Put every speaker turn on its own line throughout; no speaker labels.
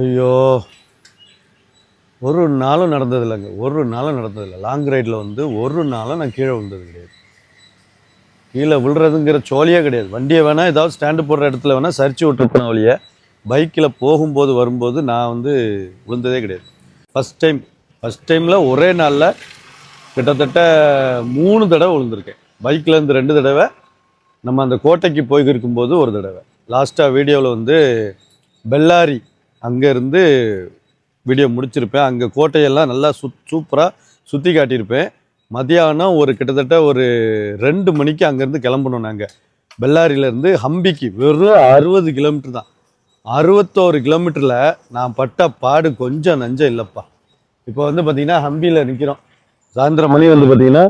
ஐயோ. ஒரு நாளும் நடந்தது இல்லைங்க ஒரு நாளும் நடந்ததில்லை. லாங் ரைடில் வந்து ஒரு நாளும் நான் கீழே விழுந்தது கிடையாது. கீழே விழுறதுங்கிற சோழியே கிடையாது. வண்டியை வேணால் ஏதாவது ஸ்டாண்டு போடுற இடத்துல வேணால் சரிச்சு விட்டுருப்பேன் வழிய பைக்கில் போகும்போது வரும்போது நான் வந்து விழுந்ததே கிடையாது. ஃபஸ்ட் டைம் ஃபஸ்ட் டைமில் ஒரே நாளில் கிட்டத்தட்ட மூணு தடவை விழுந்திருக்கேன். பைக்லேருந்து ரெண்டு தடவை நம்ம அந்த கோட்டைக்கு போய் இருக்கும்போது ஒரு தடவை. லாஸ்ட்டாக வீடியோவில் வந்து பெல்லாரி அங்கேருந்து வீடியோ முடிச்சிருப்பேன். அங்கே கோட்டையெல்லாம் நல்லா சுத் சூப்பராக சுற்றி காட்டியிருப்பேன். மதியானம் ஒரு கிட்டத்தட்ட ஒரு ரெண்டு மணிக்கு அங்கேருந்து கிளம்பணும் நாங்கள் பெல்லாரியிலேருந்து ஹம்பிக்கு வெறும் அறுபது கிலோமீட்டர் தான். அறுபத்தோரு கிலோமீட்டரில் நான் பட்ட பாடு கொஞ்சம் நஞ்சம் இல்லைப்பா. இப்போ வந்து பார்த்திங்கன்னா ஹம்பியில் நிற்கிறோம் சாயந்தரம் மணி வந்து பார்த்திங்கன்னா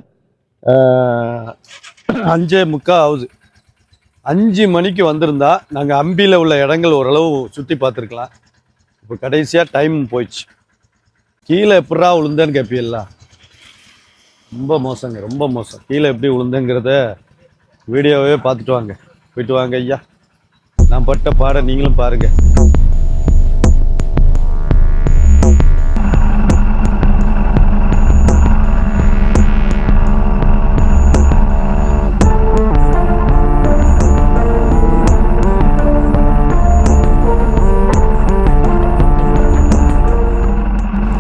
அஞ்சே முக்கா ஆகுது. அஞ்சு மணிக்கு வந்திருந்தா நாங்கள் அம்பியில் உள்ள இடங்கள் ஓரளவு சுற்றி பார்த்துருக்கலாம். இப்போ கடைசியாக டைம் போயிடுச்சு. கீழே எப்படா விழுந்தேன்னு கேட்பீல்ல ரொம்ப மோசங்க ரொம்ப மோசம். கீழே எப்படி விழுந்தேங்கிறத வீடியோவே பார்த்துட்டு வாங்க. போயிட்டு வாங்க ஐயா. நான் பட்ட பாட நீங்களும் பாருங்கள்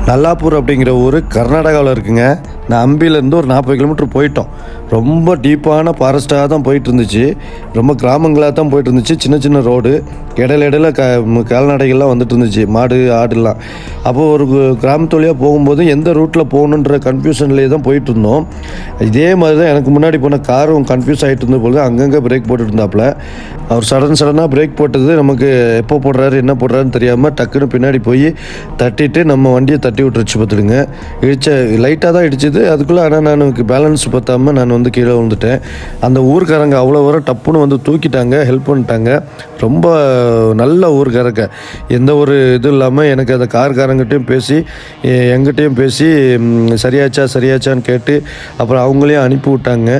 நல்லாப்பூர் அப்படிங்கிற ஊர் கர்நாடகாவில் இருக்குங்க. நான் அம்பிலேருந்து ஒரு நாற்பது கிலோமீட்டர் போயிட்டோம். ரொம்ப டீப்பான ஃபாரஸ்ட்டாக தான் போயிட்டு இருந்துச்சு ரொம்ப கிராமங்களாக தான் போயிட்டு இருந்துச்சு சின்ன சின்ன ரோடு இடையில இடையில க கால்நடைகள்லாம் வந்துட்டு இருந்துச்சு மாடு ஆடுலாம். அப்போது ஒரு கிராமத்து வழியாக போகும்போது எந்த ரூட்டில் போகணுன்ற கன்ஃபியூஷன்லேயே தான் போயிட்டு இருந்தோம் இதே மாதிரி தான் எனக்கு முன்னாடி போன காரும் கன்ஃபியூஸ் ஆகிட்டு இருந்த பொழுது அங்கங்கே பிரேக் போட்டுட்டு இருந்தாப்புல அவர் சடன் சடனாக பிரேக் போட்டது நமக்கு எப்போ போடுறாரு என்ன போடுறாருன்னு தெரியாமல் டக்குன்னு பின்னாடி போய் தட்டிட்டு நம்ம வண்டியை தட்டி விட்டுருச்சு பார்த்துடுங்க இடிச்ச லைட்டாக தான் இடிச்சது. அதுக்குள்ளே ஆனால் நான் பேலன்ஸ் பார்த்தாமல் நான் வந்து கீழே விழுந்துட்டேன். அந்த ஊர்க்காரங்க அவ்வளோ வர டப்புன்னு வந்து தூக்கிட்டாங்க ஹெல்ப் பண்ணிட்டாங்க. ரொம்ப நல்ல ஊர்க்காரங்க. எந்த ஒரு இது இல்லாமல் எனக்கு அந்த கார்காரங்கிட்டையும் பேசி எங்கிட்டையும் பேசி சரியாச்சா சரியாச்சான்னு கேட்டு அப்புறம் அவங்களையும் அனுப்பி விட்டாங்க.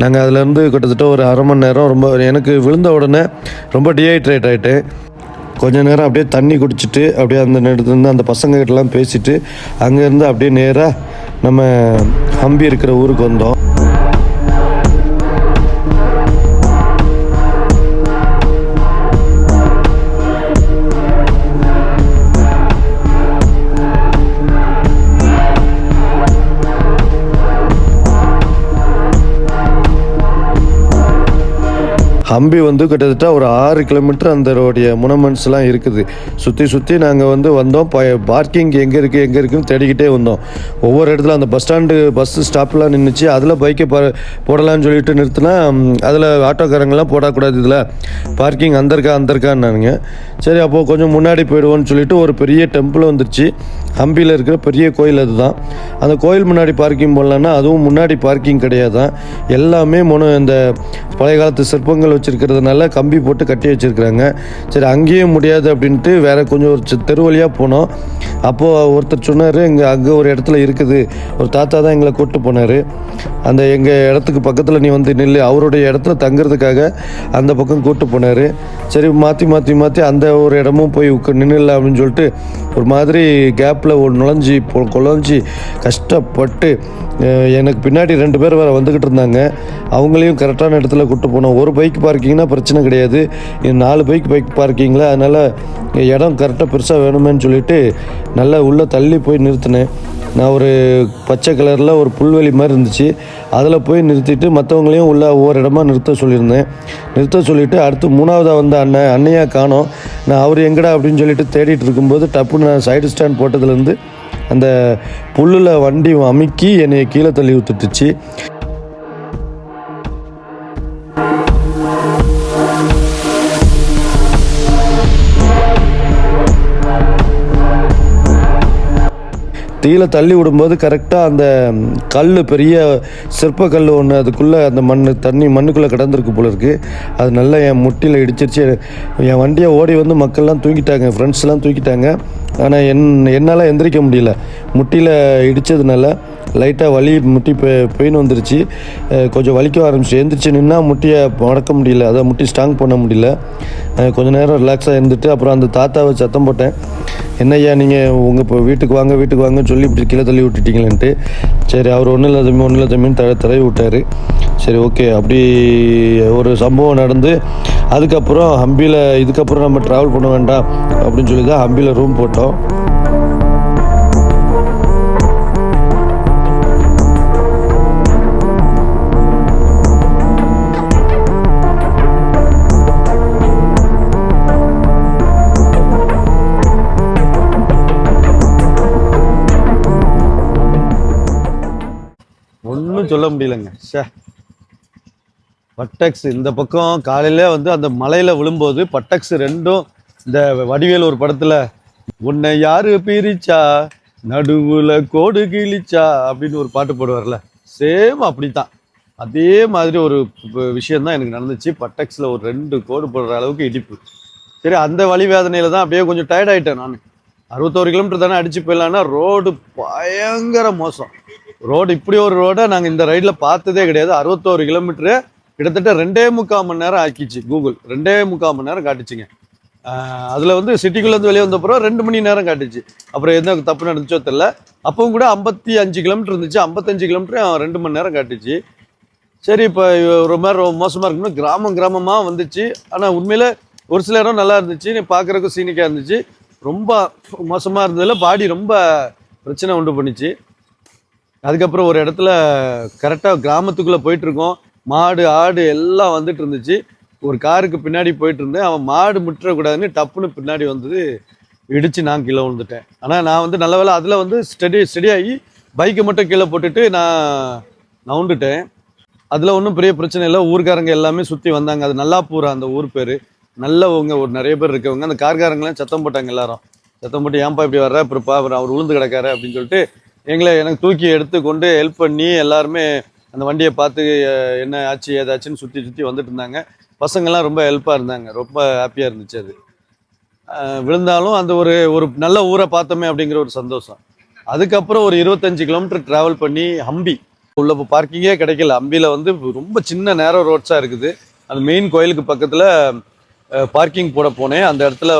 நாங்கள் அதுலேருந்து கிட்டத்தட்ட ஒரு அரை மணி நேரம் ரொம்ப எனக்கு விழுந்த உடனே ரொம்ப டிஹைட்ரேட் ஆகிட்டேன் கொஞ்ச நேரம் அப்படியே தண்ணி குடிச்சிட்டு அப்படியே அந்த நேரத்துலேருந்து அந்த பசங்க கிட்டலாம் பேசிட்டு அங்கேருந்து அப்படியே நேராக நம்ம ஹம்பி இருக்கிற ஊருக்கு வந்தோம். ஹம்பி வந்து கிட்டத்தட்ட ஒரு ஆறு கிலோமீட்டர் ரோடைய முனமெண்ட்ஸ்லாம் இருக்குது. சுற்றி சுற்றி நாங்கள் வந்து வந்தோம். பார்க்கிங் எங்கே இருக்குது எங்கே இருக்குன்னு தேடிக்கிட்டே வந்தோம். ஒவ்வொரு இடத்துல அந்த பஸ் ஸ்டாண்டு பஸ் ஸ்டாப்லாம் நின்றுச்சு அதில் பைக்கை ப போடலான்னு சொல்லிட்டு நிறுத்தினா அதில் ஆட்டோக்காரங்கெல்லாம் போடக்கூடாது இதில். பார்க்கிங் அந்த இருக்கா அந்த இருக்கான்னானுங்க. சரி அப்போது கொஞ்சம் முன்னாடி போயிடுவோன்னு சொல்லிட்டு ஒரு பெரிய டெம்பிள் வந்துருச்சு. ஹம்பியில் இருக்கிற பெரிய கோயில் அதுதான். அந்த கோயில் முன்னாடி பார்க்கிங் போடலான்னா அதுவும் முன்னாடி பார்க்கிங் கிடையாதான். எல்லாமே முன இந்த பழைய காலத்து சிற்பங்கள் வச்சுருக்கிறதுனால கம்பி போட்டு கட்டி வச்சுருக்குறாங்க. சரி அங்கேயும் முடியாது அப்படின்ட்டு வேறு கொஞ்சம் ஒரு தெரு வழியாக போனோம். அப்போது ஒருத்தர் சொன்னார் இங்கே அங்கே ஒரு இடத்துல இருக்குது. ஒரு தாத்தா தான் எங்களை கூப்பிட்டு போனார். அந்த எங்கள் இடத்துக்கு பக்கத்தில் நீ வந்து நில்லு. அவருடைய இடத்துல தங்குறதுக்காக அந்த பக்கம் கூப்பிட்டு போனார். சரி மாற்றி மாற்றி மாற்றி அந்த ஒரு இடமும் போய் உட்க நின்றுல அப்படின்னு சொல்லிட்டு ஒரு மாதிரி கேப்பில் ஒரு நுழைஞ்சி பொ- குழஞ்சி கஷ்டப்பட்டு எனக்கு பின்னாடி ரெண்டு பேர் வேறு வந்துக்கிட்டு இருந்தாங்க. அவங்களையும் கரெக்டான இடத்துல கூட்டு போனோம். ஒரு பைக் பார்க்கிங்னா பிரச்சனை கிடையாது. இது நாலு பைக் பைக் பார்க்கிங்கில் அதனால் இடம் கரெக்டாக பெருசாக வேணுமேன்னு சொல்லிட்டு நல்லா உள்ளே தள்ளி போய் நிறுத்தினேன். நான் ஒரு பச்சை கலரில் ஒரு புல்வெளி மாதிரி இருந்துச்சு. அதில் போய் நிறுத்திட்டு மற்றவங்களையும் உள்ளே ஒவ்வொரு இடமா நிறுத்த சொல்லியிருந்தேன். நிறுத்த சொல்லிவிட்டு அடுத்து மூணாவதாக வந்த அண்ணன் அண்ணையாக காணோம். நான் அவர் எங்கடா அப்படின்னு சொல்லிட்டு தேடிட்டு இருக்கும்போது டப்புன்னு நான் சைடு ஸ்டாண்ட் போட்டதுலேருந்து அந்த புல்லில் வண்டி அமுக்கி என்னை கீழே தள்ளி விட்டுட்டுச்சு தீயில தள்ளி விடும்போது கரெக்டாக அந்த கல் பெரிய சிற்ப கல் ஒன்று அதுக்குள்ளே அந்த மண் தண்ணி மண்ணுக்குள்ளே கிடந்திருக்கு போல இருக்குது அது நல்லா என் முட்டியில் இடிச்சிருச்சு. என் வண்டியை ஓடி வந்து மக்கள்லாம் தூக்கிட்டாங்க ஃப்ரெண்ட்ஸ்லாம் தூக்கிட்டாங்க. ஆனால் என் என்னால் எந்திரிக்க முடியல. முட்டியில் இடித்ததுனால லைட்டாக வலி முட்டி பெயின் வந்துருச்சு. கொஞ்சம் வலிக்க ஆரம்பிச்சு எந்திரிச்சு நின்னா முட்டியை மடக்க முடியல. அதை முட்டி ஸ்ட்ராங் பண்ண முடியல. கொஞ்சம் நேரம் ரிலாக்ஸாக இருந்துட்டு அப்புறம் அந்த தாத்தாவை சத்தம் போட்டேன். என்னய்யா நீங்கள் உங்கள் இப்போ வீட்டுக்கு வாங்க வீட்டுக்கு வாங்கன்னு சொல்லி இப்படி கீழே தள்ளி விட்டுட்டீங்களேன்ட்டு. சரி அவர் ஒன்றும் இல்லை தம்பி ஒன்றும் இல்லை தம்பின்னு தட தடவி விட்டார். சரி ஓகே. அப்படி ஒரு சம்பவம் நடந்து அதுக்கப்புறம் ஹம்பியில் இதுக்கப்புறம் நம்ம ட்ராவல் பண்ண வேண்டாம் அப்படின்னு சொல்லி தான் ஹம்பியில் ரூம் போட்டோம். ஒன்றும் சொல்ல முடியலங்க. ஷே பட்டக்ஸ் இந்த பக்கம் காலையில வந்து அந்த மலையில விழும்போது பட்டக்ஸ் ரெண்டும் இந்த வடிவேல் ஒரு படத்துல உன்னை யாரு பிரிச்சா? நடுவுல கோடு கிழிச்சா? அப்படின்னு ஒரு பாட்டு போடுவார்ல. சேம் அப்படித்தான். அதே மாதிரி ஒரு விஷயந்தான் எனக்கு நடந்துச்சு. பட்டக்ஸ்ல ஒரு ரெண்டு கோடு போடுற அளவுக்கு இடிப்பு. சரி அந்த வழி வேதனையில் தான் அப்படியே கொஞ்சம் டயர்ட் ஆயிட்டேன் நான். அறுபத்தோரு கிலோமீட்டர் தானே அடிச்சு போயிடலான்னா ரோடு பயங்கர மோசம். ரோடு இப்படி ஒரு ரோடை நாங்கள் இந்த ரைடில் பார்த்ததே கிடையாது. அறுபத்தோரு கிலோமீட்டரு. கிட்டத்தட்ட ரெண்டே முக்கால் மணி நேரம் ஆக்கிச்சு கூகுள். ரெண்டே முக்கால் மணி நேரம் காட்டுச்சுங்க. அதில் வந்து சிட்டிக்குள்ளேருந்து வெளியே வந்த அப்புறம் ரெண்டு மணி நேரம் காட்டுச்சு. அப்புறம் எந்த தப்பு நடந்துச்சோ தெரில அப்பவும் கூட ஐம்பத்தி அஞ்சு கிலோமீட்டர் இருந்துச்சு. ஐம்பத்தஞ்சு கிலோமீட்டர் ரெண்டு மணி நேரம் காட்டுச்சு. சரி இப்போ ஒரு மாதிரி ரொம்ப மோசமாக இருக்குன்னு கிராமம் கிராமமாக வந்துச்சு. ஆனால் உண்மையில் ஒரு சில இடம் நல்லா இருந்துச்சு. பார்க்குறக்கும் சீனிக்காக இருந்துச்சு. ரொம்ப மோசமாக இருந்ததில் பாடி ரொம்ப பிரச்சனை உண்டு பண்ணிச்சு. அதுக்கப்புறம் ஒரு இடத்துல கரெக்டாக கிராமத்துக்குள்ளே போயிட்டுருக்கோம். மாடு ஆடு எல்லாம் வந்துட்டு இருந்துச்சு ஒரு காருக்கு பின்னாடி போயிட்டு இருந்தேன் அவன் மாடு முட்டுறக்கூடாதுன்னு டப்புன்னு பின்னாடி வந்தது இடித்து நான் கீழே விழுந்துட்டேன். ஆனால் நான் வந்து நல்ல வேலை அதில் வந்து ஸ்டெடி ஸ்டெடியாகி ஆகி பைக்கை மட்டும் கீழே போட்டுட்டு நான் நவுண்டுட்டேன் அதில் ஒன்றும் பெரிய பிரச்சனை இல்லை. ஊர்க்காரங்க எல்லாமே சுற்றி வந்தாங்க. அது நல்லா பூரா அந்த ஊர் பேர். நல்லவங்க ஒரு நிறைய பேர் இருக்கவங்க. அந்த கார்காரங்களாம் சத்தம் போட்டாங்க எல்லாரும். சத்தம் போட்டு ஏன்பா இப்படி வர்ற? அப்புறப்பா அவர் அவர் உளுந்து கிடக்காரு அப்படின்னு சொல்லிட்டு எங்களை எனக்கு தூக்கி எடுத்து கொண்டு ஹெல்ப் பண்ணி எல்லாருமே அந்த வண்டியை பார்த்து என்ன ஆச்சு ஏதாச்சுன்னு சுற்றி சுற்றி வந்துட்டு இருந்தாங்க. பசங்கள்லாம் ரொம்ப ஹெல்ப்பாக இருந்தாங்க. ரொம்ப ஹாப்பியாக இருந்துச்சு அது. விழுந்தாலும் அந்த ஒரு ஒரு நல்ல ஊரை பார்த்தோமே அப்படிங்கிற ஒரு சந்தோஷம். அதுக்கப்புறம் ஒரு இருபத்தஞ்சு கிலோமீட்டர் ட்ராவல் பண்ணி ஹம்பி. உள்ள இப்போ பார்க்கிங்கே கிடைக்கல. ஹம்பியில் வந்து ரொம்ப சின்ன நேரோ ரோட்ஸாக இருக்குது. அந்த மெயின் கோயிலுக்கு பக்கத்தில் பார்க்கிங் போட போனேன். அந்த இடத்துல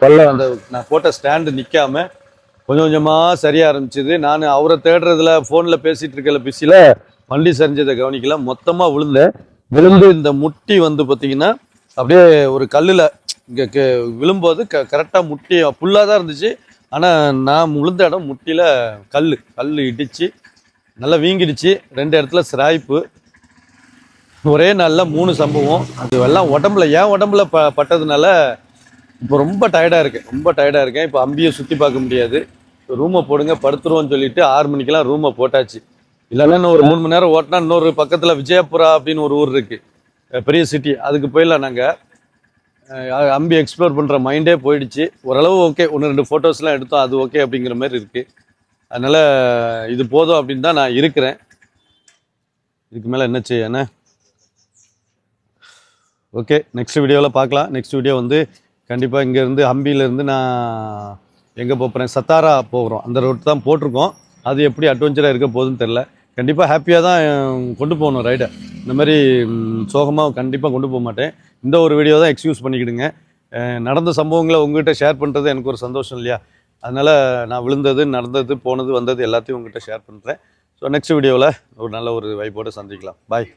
பல்ல அந்த நான் போட்ட ஸ்டாண்டு நிற்காம கொஞ்சம் கொஞ்சமாக சரியா ஆரம்பிச்சது. நான் அவரை தேடுறதுல ஃபோனில் பேசிட்டு இருக்கல பிஸியில் வண்டி சரிஞ்சதை கவனிக்கல. மொத்தமாக விழுந்தேன். விழுந்து இந்த முட்டி வந்து பார்த்தீங்கன்னா அப்படியே ஒரு கல்லில் இங்கே விழும்போது க கரெக்டாக முட்டி ஃபுல்லாக தான் இருந்துச்சு. ஆனால் நான் விழுந்த இடம் முட்டியில் கல் கல் இடிச்சு நல்லா வீங்கிடுச்சு. ரெண்டு இடத்துல சிராய்ப்பு. ஒரே நாளில் மூணு சம்பவம். அது எல்லாம் உடம்புல ஏன் உடம்புல ப பட்டதுனால இப்போ ரொம்ப டயர்டாக இருக்கேன். ரொம்ப டயர்டாக இருக்கேன். இப்போ அம்பியை சுற்றி பார்க்க முடியாது. ரூமை போடுங்க படுத்துருவோம்னு சொல்லிட்டு ஆறு மணிக்கெல்லாம் ரூமை போட்டாச்சு. இல்லைன்னா இன்னும் ஒரு மூணு மணி நேரம் ஓட்டினா இன்னொரு பக்கத்தில் விஜயபுரா அப்படின்னு ஒரு ஊர் இருக்குது பெரிய சிட்டி அதுக்கு போயிடலாம் நாங்கள் அம்பி எக்ஸ்ப்ளோர் பண்ணுற மைண்டே போயிடுச்சு. ஓரளவு ஓகே ஒன்று ரெண்டு ஃபோட்டோஸ்லாம் எடுத்தோம். அது ஓகே அப்படிங்கிற மாதிரி இருக்குது அதனால் இது போதும் அப்படின்னு தான் நான் இருக்கிறேன். இதுக்கு மேலே என்ன செய்ய ஓகே நெக்ஸ்ட் வீடியோவில் பார்க்கலாம். நெக்ஸ்ட் வீடியோ வந்து கண்டிப்பாக இங்கேருந்து ஹம்பியிலேருந்து நான் எங்கே போகிறேன் சத்தாரா போகிறோம். அந்த ரோட் தான் போட்டிருக்கோம். அது எப்படி அட்வென்ச்சராக இருக்க போகுதுன்னு தெரில கண்டிப்பாக ஹாப்பியாக தான் கொண்டு போகணும் ரைடை இந்த மாதிரி சோகமாக கண்டிப்பாக கொண்டு போக மாட்டேன். இந்த ஒரு வீடியோ தான் எக்ஸ்கியூஸ் பண்ணிக்கிடுங்க. நடந்த சம்பவங்களை உங்ககிட்ட ஷேர் பண்ணுறது எனக்கு ஒரு சந்தோஷம் இல்லையா? அதனால் நான் விழுந்தது நடந்தது போனது வந்தது எல்லாத்தையும் உங்ககிட்ட ஷேர் பண்ணுறேன் ஸோ நெக்ஸ்ட் வீடியோவில் ஒரு நல்ல ஒரு வைப்போடு சந்திக்கலாம். பாய்